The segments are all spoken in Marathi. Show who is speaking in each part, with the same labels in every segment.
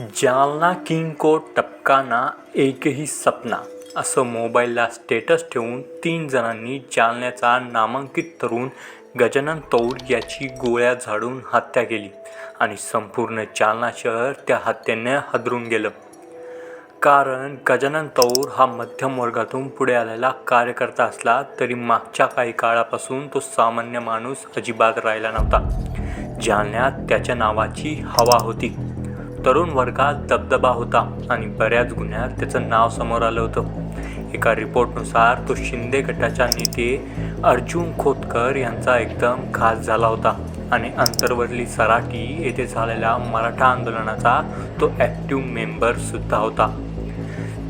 Speaker 1: जालना किंगको टपकाना एकही सपना असं मोबाईलला स्टेटस ठेवून तीन जणांनी जालन्याचा नामांकित तरुण गजानन तौर याची गोळ्या झाडून हत्या केली आणि संपूर्ण जालना शहर त्या हत्येने हादरून गेलं. कारण गजानन तौर हा मध्यम वर्गातून पुढे आलेला कार्यकर्ता असला तरी मागच्या काही काळापासून तो सामान्य माणूस अजिबात राहिला नव्हता. जालन्यात त्याच्या नावाची हवा होती. तरुण वर्गात दबदबा होता आणि बऱ्याच गुन्ह्यात त्याचं नाव समोर आलं होतं. एका रिपोर्टनुसार तो शिंदे गटाच्या नेते अर्जुन खोतकर यांचा एकदम खास झाला होता आणि अंतर्वर्ली सराटी येथे झालेल्या मराठा आंदोलनाचा तो ॲक्टिव्ह मेंबरसुद्धा होता.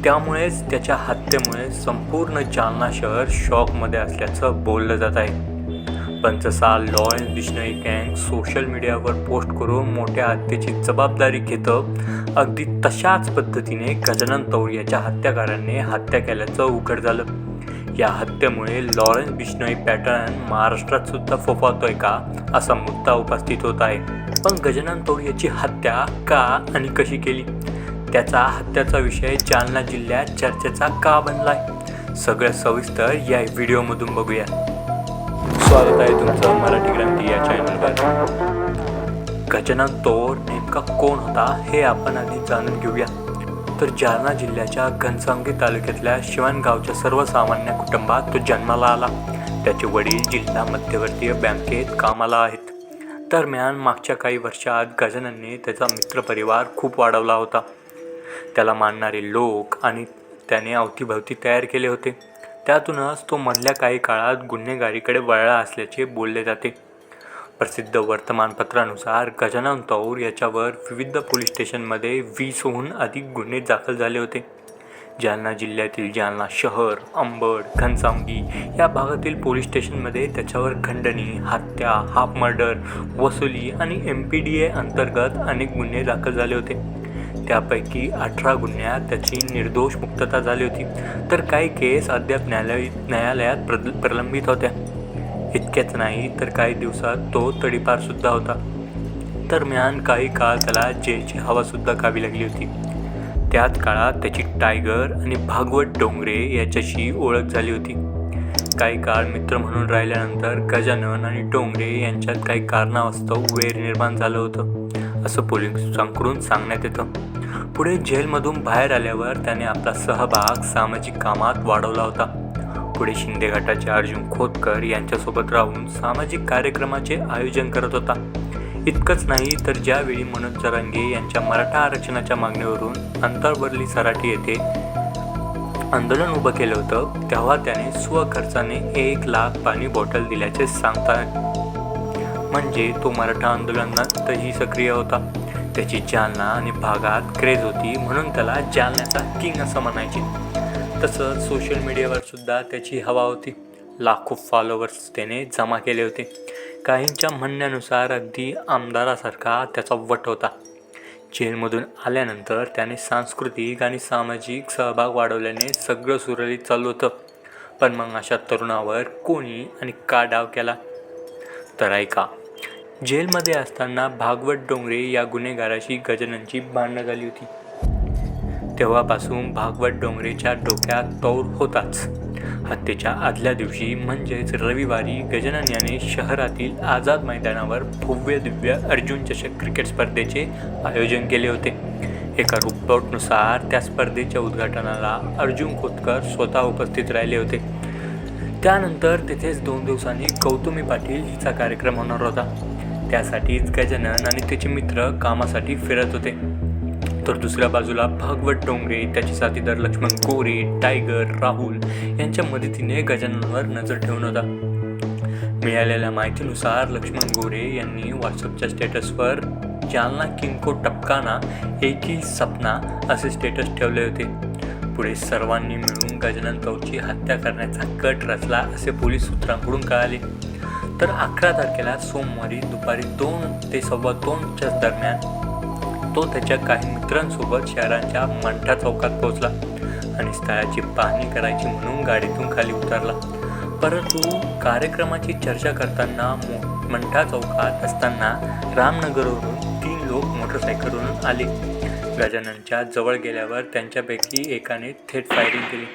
Speaker 1: त्यामुळेच त्याच्या हत्येमुळे संपूर्ण जालना शहर शॉकमध्ये असल्याचं बोललं जात आहे. पंचसाल लॉयन्स लॉरेन्स गँग सोशल मीडियावर पोस्ट करून मोठ्या हत्येची जबाबदारी घेतं. अगदी तशाच पद्धतीने गजानन तौर याच्या हत्याकारांनी हत्या केल्याचं उघड झालं. या हत्येमुळे लॉरेन्स बिश्नोई पॅटर्न महाराष्ट्रात सुद्धा फोफावतोय का? असा मुद्दा उपस्थित होत आहे. पण गजानन तौर याची हत्या का आणि कशी केली? त्याचा हत्याचा विषय जालना जिल्ह्यात चर्चेचा का बनलाय? सगळं सविस्तर या व्हिडिओमधून बघूया. स्वागत आहे तुमचं मराठी क्रांती या चॅनलवर गजानन तोर नेमका कोण होता हे आपण आधी जाणून घेऊया. तर जालना जिल्ह्याच्या घनसावंगी तालुक्यातल्या शिवणगावच्या सर्वसामान्य कुटुंबात तो जन्माला आला. त्याचे वडील जिल्हा मध्यवर्तीय बँकेत कामाला आहेत. दरम्यान मागच्या काही वर्षात गजाननने त्याचा मित्रपरिवार खूप वाढवला होता. त्याला मानणारे लोक आणि त्याने अवतीभवती तयार केले होते. त्यातूनच तो मधल्या काही काळात गुन्हेगारीकडे वळला असल्याचे बोलले जाते. प्रसिद्ध वर्तमानपत्रानुसार गजानन तौर याच्यावर विविध पोलीस स्टेशनमध्ये वीसहून अधिक गुन्हे दाखल झाले होते. जालना जिल्ह्यातील जालना शहर अंबड घनसावंगी या भागातील पोलीस स्टेशनमध्ये त्याच्यावर खंडणी हत्या हाफ मर्डर वसुली आणि एम पी डी ए अंतर्गत अनेक गुन्हे दाखल झाले होते. त्यापैकी अठरा गुन्ह्यात त्याची निर्दोष मुक्तता झाली होती. तर काही केस अद्याप न्यायालय न्यायालयात प्र प्रलंबित होत्या. इतक्याच नाही तर काही दिवसात तो तडीपारसुद्धा होता. दरम्यान काही काळ त्याला जेची हवासुद्धा खावी लागली होती. त्याच काळात त्याची टायगर आणि भागवत डोंगरे याच्याशी ओळख झाली होती. काही काळ मित्र म्हणून राहिल्यानंतर गजानन आणि डोंगरे यांच्यात काही कारणास्तव वैर निर्माण झालं होतं. असं पोलिसांकडून सांगण्यात येतं. पुढे जेलमधून बाहेर आल्यावर त्याने आपला सहभाग सामाजिक कामात वाढवला होता. पुढे शिंदे गटाचे अर्जुन खोतकर यांच्यासोबत राहून सामाजिक कार्यक्रमाचे आयोजन करत होता. इतकंच नाही तर ज्यावेळी मनोज चरंगे यांच्या मराठा आरक्षणाच्या मागणीवरून अंतरवर्ली सराठी येथे आंदोलन उभं केलं होतं तेव्हा त्याने स्वखर्चाने एक लाख पाणी बॉटल दिल्याचे सांगतात म्हणजे तो मराठा आंदोलनातही सक्रिय होता. त्याची जालना आणि भागात क्रेज होती म्हणून त्याला जालन्याचा किंग असं म्हणायचे. तसंच सोशल मीडियावर सुद्धा त्याची हवा होती. लाखो फॉलोअर्स त्याने जमा केले होते. काहींच्या म्हणण्यानुसार अगदी आमदारासारखा त्याचा वट होता. जेलमधून आल्यानंतर त्याने सांस्कृतिक आणि सामाजिक सहभाग वाढवल्याने सगळं सुरळीत चालू होतं. पण मग अशा तरुणावर कोणी आणि का डाव केला? तर ऐका जेलमध्ये असताना भागवत डोंगरे या गुन्हेगाराशी गजाननची भांडणं झाली होती. तेव्हापासून भागवत डोंगरेच्या डोक्यात तौर होताच. हत्येच्या आदल्या दिवशी म्हणजेच रविवारी गजानन याने शहरातील आझाद मैदानावर भव्य दिव्य अर्जुन चषक क्रिकेट स्पर्धेचे आयोजन केले होते. एका रिपोर्टनुसार त्या स्पर्धेच्या उद्घाटनाला अर्जुन खोतकर स्वतः उपस्थित राहिले होते. त्यानंतर तिथेच दोन दिवसांनी कौतुमी पाटील हिचा कार्यक्रम होणार होता. त्यासाठीच गजानन आणि त्याचे मित्र कामासाठी फिरत होते. तर दुसऱ्या बाजूला भागवत डोंगरे त्याचे साथीदार लक्ष्मण गोरे टायगर राहुल यांच्या मदतीने गजाननवर नजर ठेवून होता. मिळालेल्या माहितीनुसार लक्ष्मण गोरे यांनी व्हॉट्सअपच्या स्टेटसवर जालना किंको टपकाना एकही सपना असे स्टेटस ठेवले होते. पुढे सर्वांनी मिळून गजानन चौची हत्या करण्याचा कट रचला असे पोलीस सूत्रांकडून कळाले. तर अकरा तारखेला सोमवारी दुपारी दोन ते सव्वा दोनच्या दरम्यान तो त्याच्या काही मित्रांसोबत शहराच्या मंठा चौकात पोहोचला आणि स्थळाची पाहणी करायची म्हणून गाडीतून खाली उतरला. परंतु कार्यक्रमाची चर्चा करताना मंठा चौकात असताना रामनगरवरून तीन लोक मोटरसायकलवरून आले. गजाननच्या जवळ गेल्यावर त्यांच्यापैकी एकाने थेट फायरिंग केली.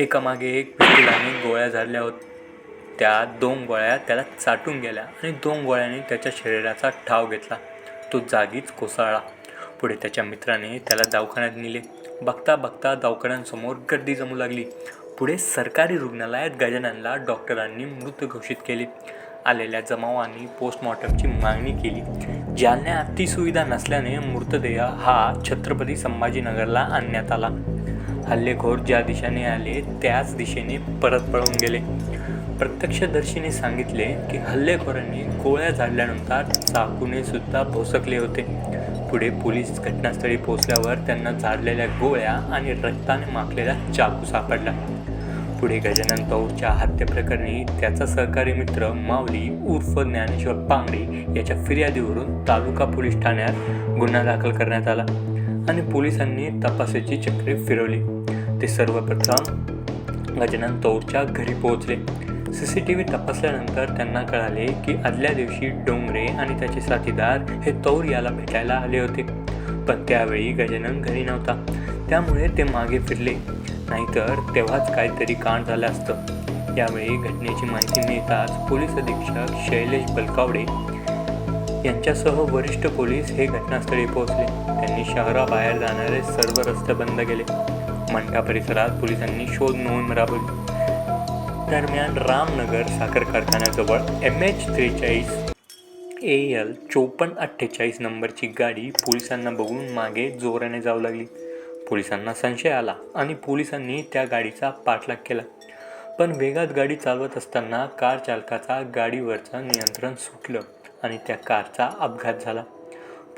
Speaker 1: एकामागे एक पिस्तुलाने गोळ्या झाडल्या होत्या त्या दोन गोळ्या त्याला चाटून गेल्या आणि दोन गोळ्याने त्याच्या शरीराचा ठाव घेतला. तो जागीच कोसळला. पुढे त्याच्या मित्राने त्याला दवाखान्यात नेले. बघता बघता दवाखान्यांसमोर गर्दी जमू लागली. पुढे सरकारी रुग्णालयात गजाननला डॉक्टरांनी मृत घोषित केले. आलेल्या जमावांनी पोस्टमॉर्टमची मागणी केली. जालन्यात ती सुविधा नसल्याने मृतदेह हा छत्रपती संभाजीनगरला आणण्यात आला. हल्लेखोर ज्या दिशेने आले त्याच दिशेने परत पळून गेले. प्रत्यक्षदर्शीने सांगितले की हल्लेखोरांनी गोळ्या झाडल्यानंतर चाकूने सुद्धा भोसकले होते. पुढे पोलीस घटनास्थळी पोहोचल्यावर त्यांना झाडलेल्या गोळ्या आणि रक्ताने माखलेला चाकू सापडला. पुढे गजानन पौरच्या हत्येप्रकरणी त्याचा सहकारी मित्र माऊली उर्फ ज्ञानेश्वर पांगडे याच्या फिर्यादीवरून तालुका पोलीस ठाण्यात गुन्हा दाखल करण्यात आला आणि पोलिसांनी तपासाची चक्री फिरवली. ते सर्वप्रथम गजानन तौरच्या घरी पोहोचले. सी सी टी व्ही तपासल्यानंतर त्यांना कळाले की आदल्या दिवशी डोंगरे आणि त्याचे साथीदार हे तौर याला भेटायला आले होते. पण त्यावेळी गजानन घरी नव्हता. त्यामुळे ते मागे फिरले. नाहीतर तेव्हाच काहीतरी कांड झालं असतं. यावेळी घटनेची माहिती मिळताच पोलीस अधीक्षक शैलेश बलकावडे यांच्यासह वरिष्ठ पोलीस हे घटनास्थळी पोहोचले. त्यांनी शहराबाहेर जाणारे सर्व रस्ते बंद केले. मंठा परिसरात पोलिसांनी शोध मोहीम राबवली. दरम्यान रामनगर साखर कारखान्याजवळ एम एच त्रेचाळीस ए एल चोपन्न अठ्ठेचाळीस नंबरची गाडी पोलिसांना बघून मागे जोराने जाऊ लागली. पोलिसांना संशय आला आणि पोलिसांनी त्या गाडीचा पाठलाग केला. पण वेगात गाडी चालवत असताना कार चालकाचा गाडीवरचं नियंत्रण सुटलं आणि त्या कारचा अपघात झाला.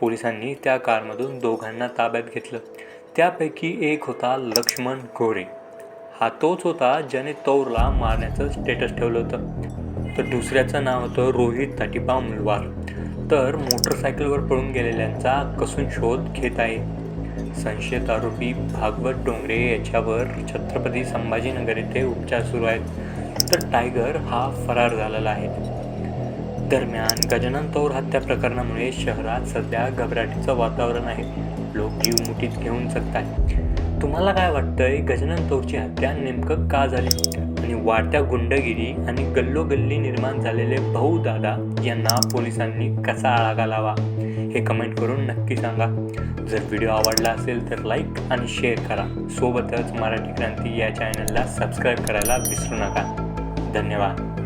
Speaker 1: पोलिसांनी त्या कारमधून दोघांना ताब्यात घेतलं. त्यापैकी एक होता लक्ष्मण घोरे. हा तोच होता ज्याने तौरला मारण्याचं स्टेटस ठेवलं होतं. तर दुसऱ्याचं नाव होतं रोहित ताटिबा मुलवार. तर मोटरसायकलवर पळून गेलेल्यांचा कसून शोध घेत आहे. संशयित आरोपी भागवत डोंगरे याच्यावर छत्रपती संभाजीनगर येथे उपचार सुरू आहेत. तर टायगर हा फरार झालेला आहे. दरम्यान गजानन तौर हत्या प्रकरणामुळे शहरात सध्या घबराटीचं वातावरण आहे. लोक जीव मुठीत घेऊन जगताय तुम्हाला काय वाटतंय गजानन तौरची हत्या नेमकं का झाली? आणि वाढत्या गुंडगिरी आणि गल्लोगल्ली निर्माण झालेले भाऊ दादा यांना पोलिसांनी कसा आळा घालावा? हे कमेंट करून नक्की सांगा. जर व्हिडिओ आवडला असेल तर लाईक आणि शेअर करा. सोबतच मराठी क्रांती या चॅनलला सबस्क्राईब करायला विसरू नका. धन्यवाद.